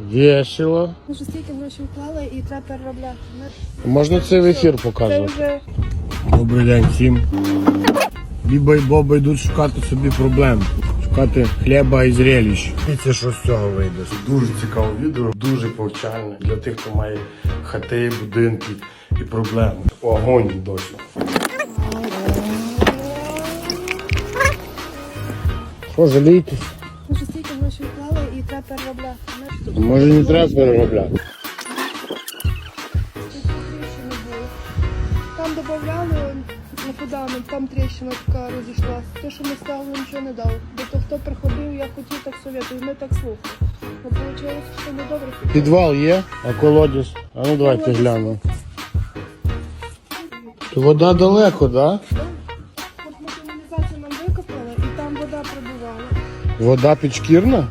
Весело. Ми ж стільки грошей вклали і треба переробляти. Ми- Можна це в ефір Це показувати. вже Добрий день всім. Біба і Боба йдуть шукати собі проблем. Шукати хліба і зрелищ. Це що з цього вийде. Дуже цікаве відео, дуже повчальне для тих, хто має хати, будинки і проблеми. Огонь досі. Що, жалійтесь? Переробляти. Може не треба переробляти. Там додавали на фундамент, там тріщина така розійшлася. Те, що ми ставили, нічого не дав. Бо то хто приходив, я хотів так советую, ми так слухали. Ну, вийшло, що не добре. Підвал є, а колодязь. А ну давайте глянемо. То вода далеко, так? Да? От ми каналізацію нам викопали і там вода прибувала. Вода підшкірна?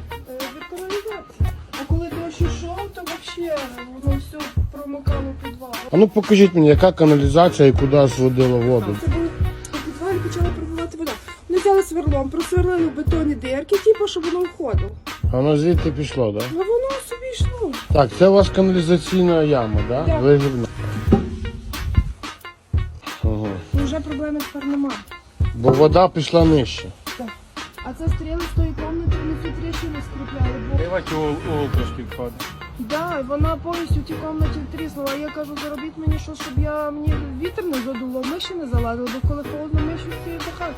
А ну покажіть мені, яка каналізація і куди зводила воду. Це було у підвалі почала прибувати вода. Вони взяли сверлом, просверлили в бетонні дирки, типу, щоб воно входило. А воно звідти пішло, так? Да? Ну воно собі йшло. Так, це у вас каналізаційна яма, так? Да? Так. Вигідно. Ага. І вже проблеми тепер немає. Бо вода пішла нижче. А це стріли з тої кімнати, вони цю тріщину скріпляли, бо Давайте угол, угол трошки входить. Да, вона повністю в тій кімнаті тріснула. Я кажу, заробіть мені щось, щоб я мені вітер не задуло, миші не залазили, бо коли холодно, миші всі хати.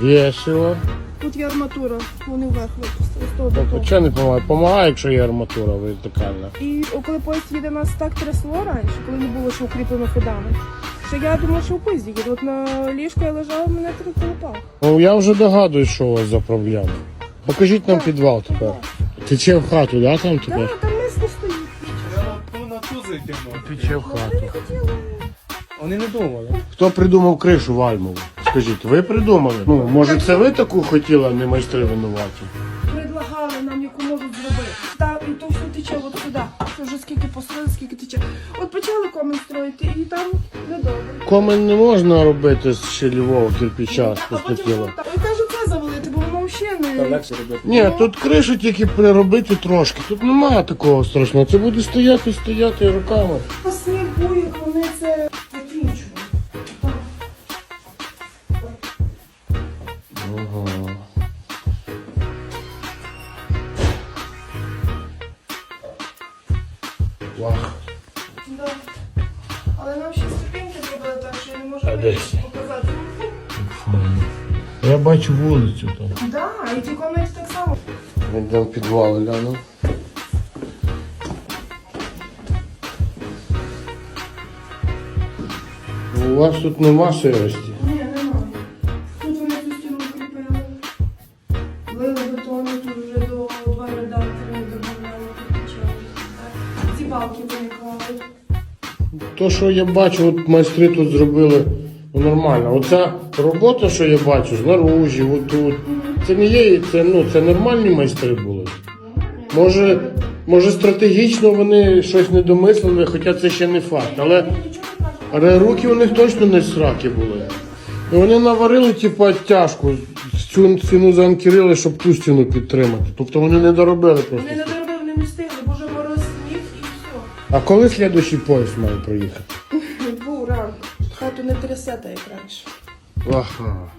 Весело. Тут є арматура, вони вверх випустили з того що не допомагає? Помагає, якщо є арматура вертикальна. І о, коли поїзд їде, нас так трясло раніше, коли не було ще укріплено фудами. Що я думала, що у поїзді їде. От на ліжку я лежала, мене трясло. Ну я вже догадуюсь, що у вас за проблема. Покажіть нам підвал тепер. Тече в хату, да, там Так, тепер? там стоїть. Ну, Тече в хату. Вони не думали. Хто придумав кришу вальмову? Скажіть, ви придумали? Ну, може, це ви таку хотіли, а не майстри винуваті? Предлагали нам, яку можуть зробити. Та, і то все тече от сюди. Це вже скільки построїли, скільки тече. От почали комен строїти, і там недобре. Комен не можна робити з щелівого кирпича А Легше робити. Ні, тут кришу тільки переробити трошки. Тут немає такого страшного. Це буде стояти, стояти руками. По снігу, як вони це закінчують. Ага. Вах. Да. Але нам ще ступеньки зробили так, що я не можу вийти. Я бачу вулицю там. Да, і ті комнаті так само. Йдемо в підвал, гляну. У вас тут нема сирості. Ні, немає. Тут вони цю стіну укріпили. Лили бетону, тут вже до два редактори добавляли кирпича. Ці балки виникали. То, що я бачу, от майстри тут зробили нормально. Оця робота, що я бачу, знаружі, отут. Це не є, це, ну, це нормальні майстри були. Може, може стратегічно вони щось не домислили, хоча це ще не факт. Але, але руки у них точно не сраки були. І вони наварили, типу, тяжко. Цю стіну заанкерили, щоб ту стіну підтримати. Тобто вони не доробили просто. Вони не доробили, вони не встигли, бо вже мороз сніг і все. А коли слідуючий поїзд має проїхати? Не трясе, так як раніше. Ага.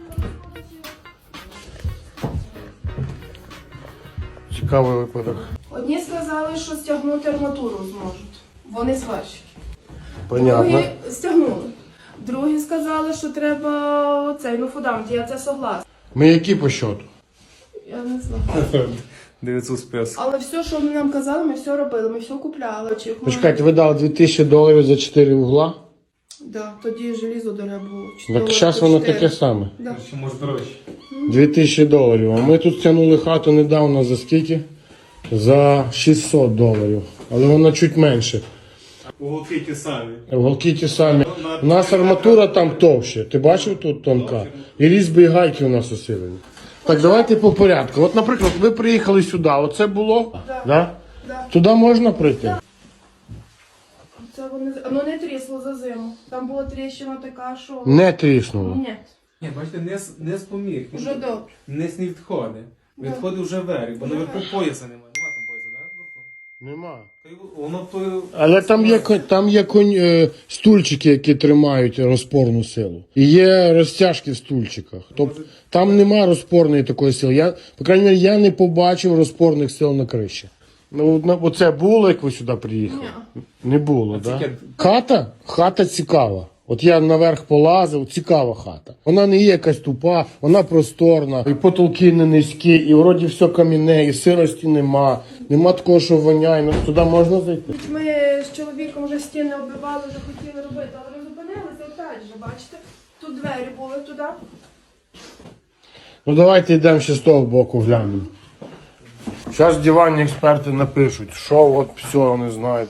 Цікавий випадок. Одні сказали, що стягнути арматуру зможуть. Вони сварщики. Понятно. Другі стягнули. Другі сказали, що треба оцей, ну фундамент, я це согласна. Ми які по счету? Я не знаю. 900 список. Але все, що вони нам казали, ми все робили, ми все купляли. Почекайте, ви дали 2000 доларів за 4 угла? Да, тоді желізо дорога було. Так зараз воно таке саме. Да. Ще може дорожче. 2000 доларів. А ми тут стягнули хату недавно за скільки? За 600 доларів. Але вона чуть менше. Уголки ті самі. Уголки ті самі. У нас арматура там товще. Ти бачив тут тонка? І різьби і гайки у нас усилені. Так, давайте по порядку. От, наприклад, ви приїхали сюди, оце було? Да. Да? Да. Туди можна прийти? Це вони ну не трісло за зиму. Там була тріщина така, що. Не тріснуло. Ні, Ні, бачите, низ, низ поміг. вже добре. Низ не відходить. Да. Відходить вже вверх, бо наверху пояса немає. Нема там Нема. Воно то. Але там є ко- там є конь, е, стульчики, які тримають розпорну силу. І є розтяжки в стульчиках. Тобто там нема розпорної такої сили. Я, по крайній мірі, я не побачив розпорних сил на криші. Ну, на- оце було, як ви сюди приїхали? Не було, так? тільки- Хата? Хата цікава. От я наверх полазив, цікава хата. Вона не є якась тупа, вона просторна, і потолки не низькі, і вроді все кам'яне, і сирості нема. Нема такого, що воняє. Ну, туди можна зайти. Ми з чоловіком вже стіни оббивали, вже хотіли робити, але зупинилися опять же, бачите? Тут двері були туди. Ну давайте йдемо ще з того боку глянемо. Зараз диванні експерти напишуть, що от все вони знають.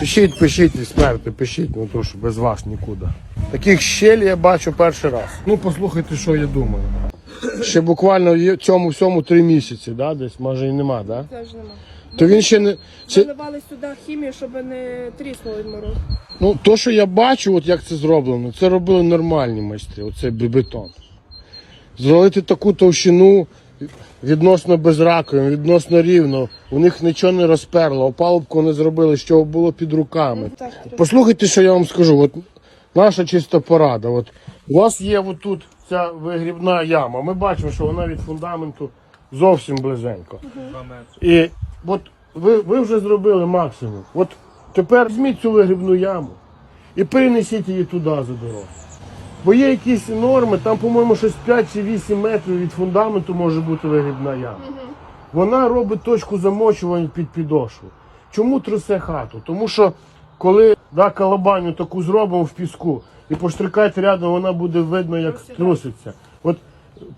Пишіть, пишіть, експерти, пишіть, ну то що без вас нікуди. Таких щель я бачу перший раз. Ну послухайте, що я думаю. Ще буквально є цьому всьому три місяці, да, десь, може і нема, да? Теж нема. То він ще не. Це, Заливали сюди хімію, щоб не тріснуло від морозу. Ну, то, що я бачу, от як це зроблено, це робили нормальні майстри, оце бе- бетон. Зробити таку товщину відносно без раковин, відносно рівно. У них нічого не розперло, опалубку вони зробили, що було під руками. Послухайте, що я вам скажу. От наша чиста порада. От у вас є отут ця вигрібна яма. Ми бачимо, що вона від фундаменту зовсім близенько. І от ви, ви вже зробили максимум. От тепер візьміть цю вигрібну яму і перенесіть її туди за дорогу. Бо є якісь норми, там, по-моєму, щось 5 чи 8 метрів від фундаменту може бути вигрібна яма. Вона робить точку замочування під підошву. Чому трясе хату? Тому що коли да, калабаню таку зробимо в піску і поштрикайте рядом, вона буде видно, як труситься. От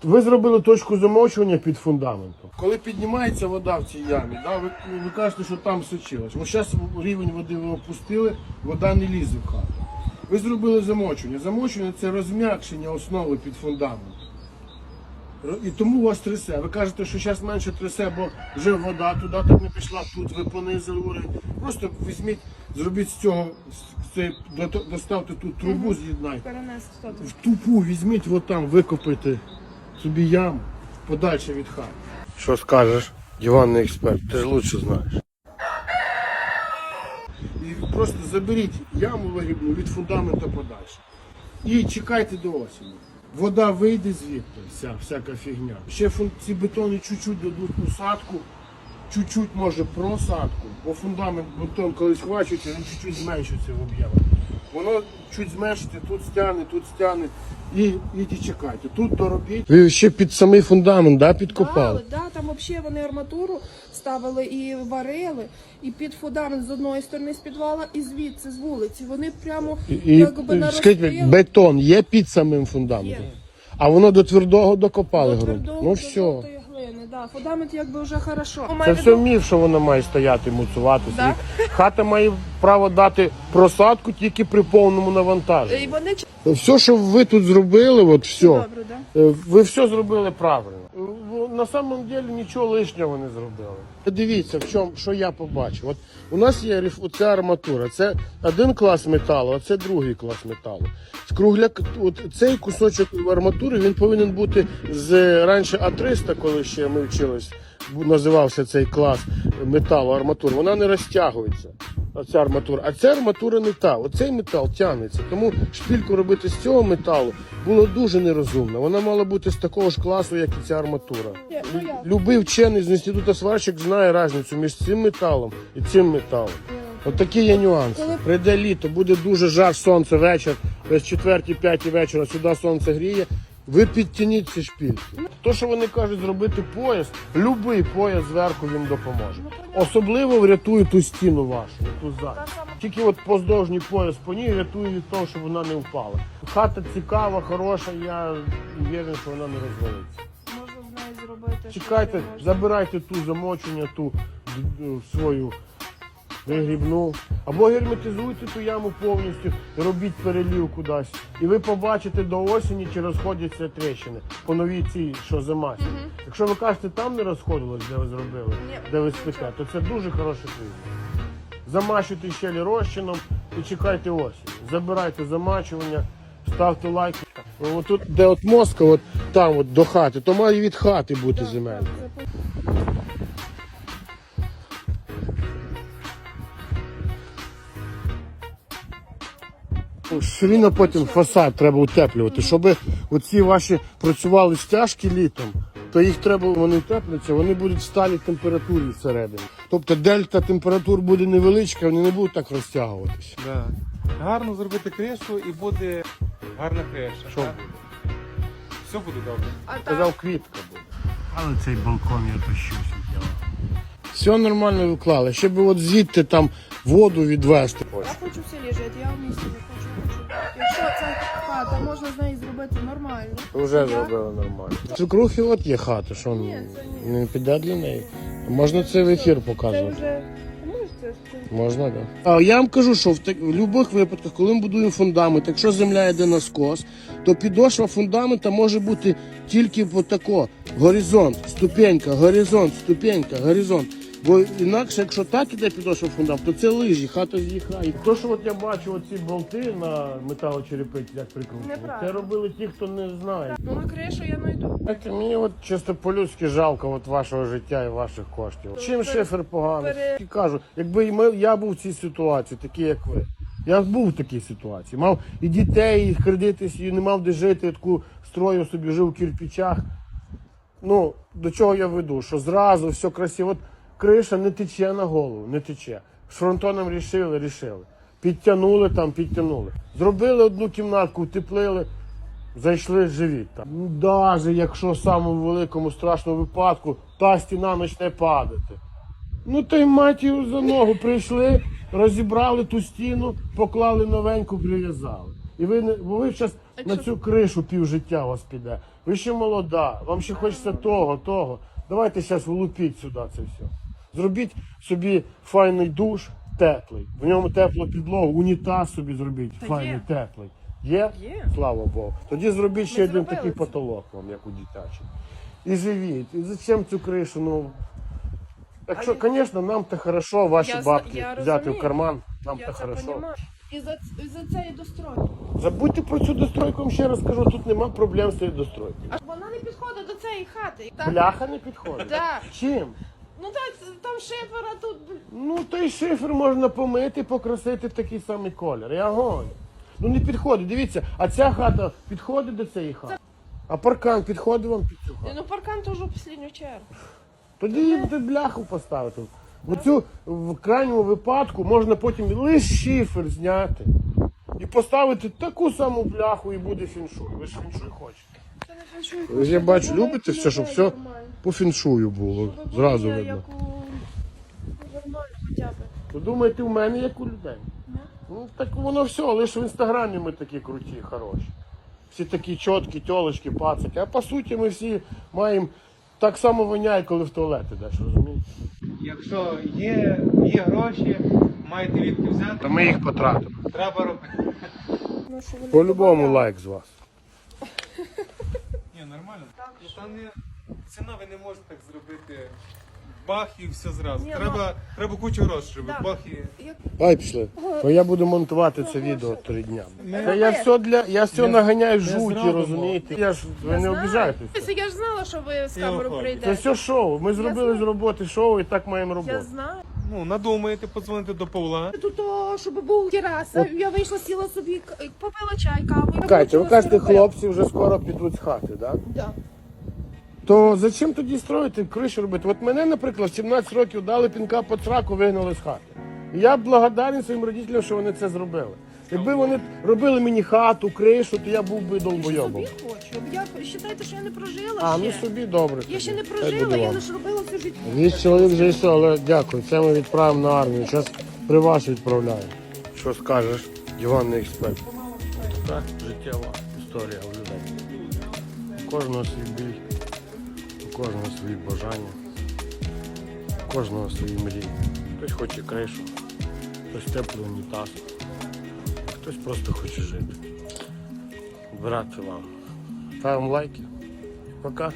ви зробили точку замочування під фундаментом. Коли піднімається вода в цій ямі, да, ви, ви кажете, що там сочилось. Ось зараз рівень води ви опустили, вода не лізе в хату. Ви зробили замочування. Замочування це розм'якшення основи під фундаментом. Ро- І тому у вас трясе. Ви кажете, що зараз менше трясе, бо вже вода туди так не пішла, тут ви понизили уровень. Просто візьміть, зробіть з цього, з цієї- доставте тут трубу, з'єднайте в тупу візьміть от там, викопайте собі яму подальше від хати. Що скажеш, диванний експерт, ти ж лучше знаєш. І просто заберіть яму вигрібну від фундамента подальше. І чекайте до осені. Вода вийде звідти, вся, всяка фігня. Ще ці бетони чуть-чуть дадуть усадку, чуть-чуть може просадку, бо фундамент бетон колись хвачується, він чуть-чуть зменшується в об'ємах. Воно чуть зменшити, тут стягне, тут стягне. І ідіть чекайте. Тут доробіть. Ви ще під самий фундамент, да, підкопали? Да, да, взагалі вони арматуру ставили і варили, і під фундамент з одної сторони з підвала, і звідси з вулиці. Вони прямо І, якби наростили. скажіть, бетон є під самим фундаментом? Є. А воно до твердого докопали До ґрунт. Ну до все. глини, да. Фундамент якби вже хорошо. Це все міф, що воно має стояти, муцуватися. Да? І Хата має право дати просадку тільки при повному навантаженні. І вони Все, що ви тут зробили, от все, добре, да? е, ви все зробили правильно. На самом деле нічого лишнього не зробили. Дивіться, в чому, що я побачив. От у нас є оця арматура. Це один клас металу, а це другий клас металу. Кругляк, от цей кусочок арматури він повинен бути з раніше А300, коли ще ми вчились, називався цей клас металу арматури. Вона не розтягується. Оця арматура. А ця арматура не та. Оцей метал тягнеться. Тому шпільку робити з цього металу було дуже нерозумно. Вона мала бути з такого ж класу, як і ця арматура. Ну? Любий вчений з інституту сварщик знає різницю між цим металом і цим металом. От такі є нюанси. Прийде літо, буде дуже жар сонце вечір, десь 4-5 вечора сюди сонце гріє. Ви підтяніть ці шпильки. То, що вони кажуть, зробити пояс, любий пояс зверху їм допоможе. Особливо врятує ту стіну вашу, ту ззаду. Тільки от поздовжній пояс по ній рятує від того, щоб вона не впала. Хата цікава, хороша, я впевнений, що вона не розвалиться. Можна з нею зробити. Чекайте, забирайте ту замочення, ту д- свою вигрібну. Або герметизуйте ту яму повністю, робіть перелів кудись. І ви побачите до осені, чи розходяться тріщини по новій цій, що замасі. Якщо ви кажете, там не розходилось, де ви зробили, де ви спите, то це дуже хороший признак. Замачуйте щелі розчином і чекайте осінь. Забирайте замачування, ставте лайк. От тут, де от мозка, от там от до хати, то має від хати бути земелька. Все рівно потім фасад треба утеплювати, щоб оці ваші працювали стяжки літом, то їх треба, вони утепляться, вони будуть в сталій температурі всередині. Тобто дельта температур буде невеличка, вони не будуть так розтягуватися. Да. Гарно зробити кришу і буде гарна криша. Що? так? Все буде добре. А Казав, квітка буде. Але цей балкон я тащуся. Все нормально виклали. Ще би от звідти там воду відвести. я хочу в селі жити, я в місті. Якщо це хата, можна з неї зробити нормально. Вже Я- зробили нормально. Цукрухи от є хата, що Ні, це ні. не піде для неї. Можна це в ефір Це показувати. вже Можна, так. А я вам кажу, що в, так, в будь-яких випадках, коли ми будуємо фундамент, якщо земля йде на скос, то підошва фундамента може бути тільки отако. Горизонт, ступенька, горизонт, ступенька, горизонт. Бо інакше, якщо так іде підошва фундамент, то це лижі, хата з'їхає. То, що от я бачу оці болти на металочерепиці, як прикручені, це робили ті, хто не знає. Ну на кришу я знайду. Знаєте, мені от чисто по-людськи жалко от вашого життя і ваших коштів. Чим пере- шифер поганий? пере- кажу, якби ми, я був в цій ситуації, такий як ви. Я був в такій ситуації. Мав і дітей, і кредити, і не мав де жити, таку строю собі жив у кирпичах. Ну, до чого я веду? Що зразу все красиво. От криша не тече на голову, не тече. З фронтоном рішили, рішили. Підтягнули там, підтягнули. Зробили одну кімнатку, утеплили, зайшли живі там. Ну, навіть якщо в самому великому страшному випадку та стіна почне падати. Ну то й мать його за ногу прийшли, розібрали ту стіну, поклали новеньку, прив'язали. І ви не бо ви зараз на цю кришу півжиття у вас піде. Ви ще молода, вам ще хочеться того, того. Давайте зараз влупіть сюди це все. Зробіть собі файний душ, теплий. В ньому теплу підлогу, унітаз собі зробіть, Та файний, є. теплий. Є? Є. Слава Богу. Тоді зробіть ще один зробили такий це. потолок вам, як у дитячий. І живіть. І зачем цю кришу? Ну, якщо, звісно, нам то хорошо, ваші Я зна- бабки я взяти в розумію. карман, нам Я то це хорошо. І за, і за це і дострою. Забудьте про цю достройку, я вам ще раз кажу, тут нема проблем з цією достройкою. А вона не підходить до цієї хати. Так, Бляха не підходить. Чим? Ну так, там шифера тут. Ну, той шифер можна помити, покрасити в такий самий колір. Я гоню. Ну не підходить. Дивіться, а ця хата підходить до цієї хати. А паркан підходить вам під цю хату. Ну паркан теж у останню чергу. Тоді їм бляху поставити. В цю в крайньому випадку можна потім лише шифер зняти і поставити таку саму бляху і буде фіншуй. Ви ж фіншуй хочете. Я бачу, любите все, щоб все нормально. по фіншую було. Щоб Зразу видно. Ви думаєте, у мене як у людей? Не? Ну так воно все, лише в інстаграмі ми такі круті, хороші. Всі такі чіткі, тьолочки, пацики. А по суті ми всі маємо так само воняє, коли в туалет ідеш, розумієте? Якщо є, є гроші, маєте відки взяти, Та ми їх потратимо. треба робити. Ну, По-любому лайк з вас. Нормально. Ну, Та не, ціна ви не можете так зробити. Бах і все зразу. Ні, ну- треба, треба кучу грошей, щоб Да. бах і. Ай пішли. Бо я буду монтувати це відео три дня. Це я все для я все наганяю жуті, розумієте? Я ж ви не обіжайтеся. Я ж знала, що ви з камеру виходжу. Це прийдете. все шоу. Ми зробили з роботи шоу і так маємо Я роботу. знаю. Ну, надумаєте, подзвонити до Павла. Тут, о, щоб був тераса, я вийшла, сіла собі, к- попила чай, каву. і Катя, ви включила кажете, робила. хлопці вже скоро підуть з хати, так? Да. То зачем тоді строїти, кришу робити? От мене, наприклад, в 17 років дали пінка по траку, вигнали з хати. І я благодарен своїм родителям, що вони це зробили. Якби вони робили мені хату, кришу, то я був би Я собі хочу. Я вважайте, що я не прожила А, ще. ну собі добре. Я ще не прожила, я лише робила все життя. Вісім чоловік вже все, але дякую. Це ми відправимо на армію. Зараз при вас відправляємо. Що скажеш, диванний експерт? Така життєва історія у людей. У кожного свій біль, у кожного свої бажання, у кожного свої мрії. Хтось хоче кришу, хтось теплий унітаз, хтось просто хоче жити. Брати вам. Ставимо лайки. Пока.